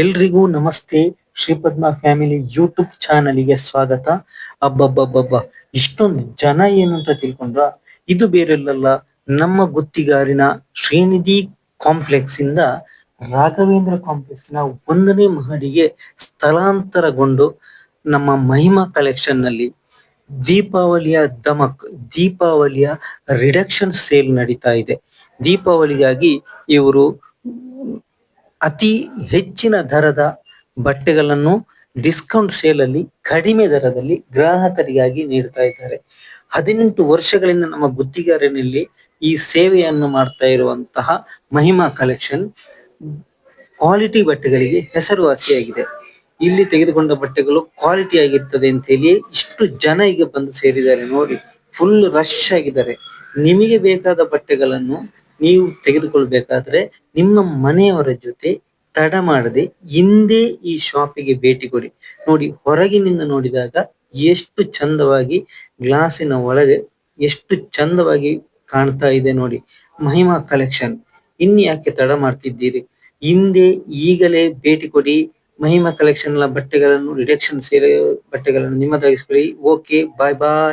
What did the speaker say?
ಎಲ್ರಿಗೂ ನಮಸ್ತೆ. Shri Padma family YouTube ಚಾನಲಿಗೆ ಸ್ವಾಗತ. ಅಬ್ಬಬ್ಬಬ್ಬಬ್ಬ. ಇಷ್ಟೊಂದು ಜನ ಏನು ಅಂತ ತಿಳ್ಕೊಂಡ್ರ? ಇದು ಬೇರೆಲ್ಲಲ್ಲ, ನಮ್ಮ ಗುತ್ತಿಗಾರಿನ ಶ್ರೀನಿಧಿ ಕಾಂಪ್ಲೆಕ್ಸ್ ಇಂದ ರಾಘವೇಂದ್ರ ಕಾಂಪ್ಲೆಕ್ಸ್ನ ಒಂದನೇ ಮಹಡಿಗೆ ಸ್ಥಳಾಂತರಗೊಂಡು ನಮ್ಮ ಮಹಿಮಾ ಕಲೆಕ್ಷನ್ನಲ್ಲಿ ದೀಪಾವಳಿಯ ದಮಕ್, ದೀಪಾವಳಿಯ ರಿಡಕ್ಷನ್ ಸೇಲ್ ನಡೀತಾ ಇದೆ. ದೀಪಾವಳಿಗಾಗಿ ಇವರು ಅತಿ ಹೆಚ್ಚಿನ ದರದ ಬಟ್ಟೆಗಳನ್ನು ಡಿಸ್ಕೌಂಟ್ ಸೇಲ್ ಅಲ್ಲಿ ಕಡಿಮೆ ದರದಲ್ಲಿ ಗ್ರಾಹಕರಿಗಾಗಿ ನೀಡ್ತಾ ಇದ್ದಾರೆ. ಹದಿನೆಂಟು ವರ್ಷಗಳಿಂದ ನಮ್ಮ ಗುತ್ತಿಗಾರಿನಲ್ಲಿ ಈ ಸೇವೆಯನ್ನು ಮಾಡ್ತಾ ಇರುವಂತಹ ಮಹಿಮಾ ಕಲೆಕ್ಷನ್ ಕ್ವಾಲಿಟಿ ಬಟ್ಟೆಗಳಿಗೆ ಹೆಸರುವಾಸಿಯಾಗಿದೆ. ಇಲ್ಲಿ ತೆಗೆದುಕೊಂಡ ಬಟ್ಟೆಗಳು ಕ್ವಾಲಿಟಿ ಆಗಿರ್ತದೆ ಅಂತ ಹೇಳಿ ಇಷ್ಟು ಜನ ಈಗ ಬಂದು ಸೇರಿದ್ದಾರೆ ನೋಡಿ. ಫುಲ್ ರಶ್ ಆಗಿದ್ದಾರೆ. ನಿಮಗೆ ಬೇಕಾದ ಬಟ್ಟೆಗಳನ್ನು ನೀವು ತೆಗೆದುಕೊಳ್ಬೇಕಾದ್ರೆ ನಿಮ್ಮ ಮನೆಯವರ ಜೊತೆ ತಡ ಮಾಡದೆ ಹಿಂದೆ ಈ ಶಾಪಿಗೆ ಭೇಟಿ ಕೊಡಿ. ನೋಡಿ, ಹೊರಗಿನಿಂದ ನೋಡಿದಾಗ ಎಷ್ಟು ಚಂದವಾಗಿ ಗ್ಲಾಸಿನ ಒಳಗೆ ಎಷ್ಟು ಚಂದವಾಗಿ ಕಾಣ್ತಾ ಇದೆ ನೋಡಿ. ಮಹಿಮಾ ಕಲೆಕ್ಷನ್. ಇನ್ಯಾಕೆ ತಡ ಮಾಡ್ತಿದ್ದೀರಿ? ಹಿಂದೆ ಈಗಲೇ ಭೇಟಿ ಕೊಡಿ. ಮಹಿಮಾ ಕಲೆಕ್ಷನ್ನ ಬಟ್ಟೆಗಳನ್ನು, ರಿಡಕ್ಷನ್ ಸೇಲ್ ಬಟ್ಟೆಗಳನ್ನು ನಿಮ್ಮದಾಗಿಸ್ಕೊಳ್ಳಿ. ಓಕೆ, ಬಾಯ್ ಬಾಯ್.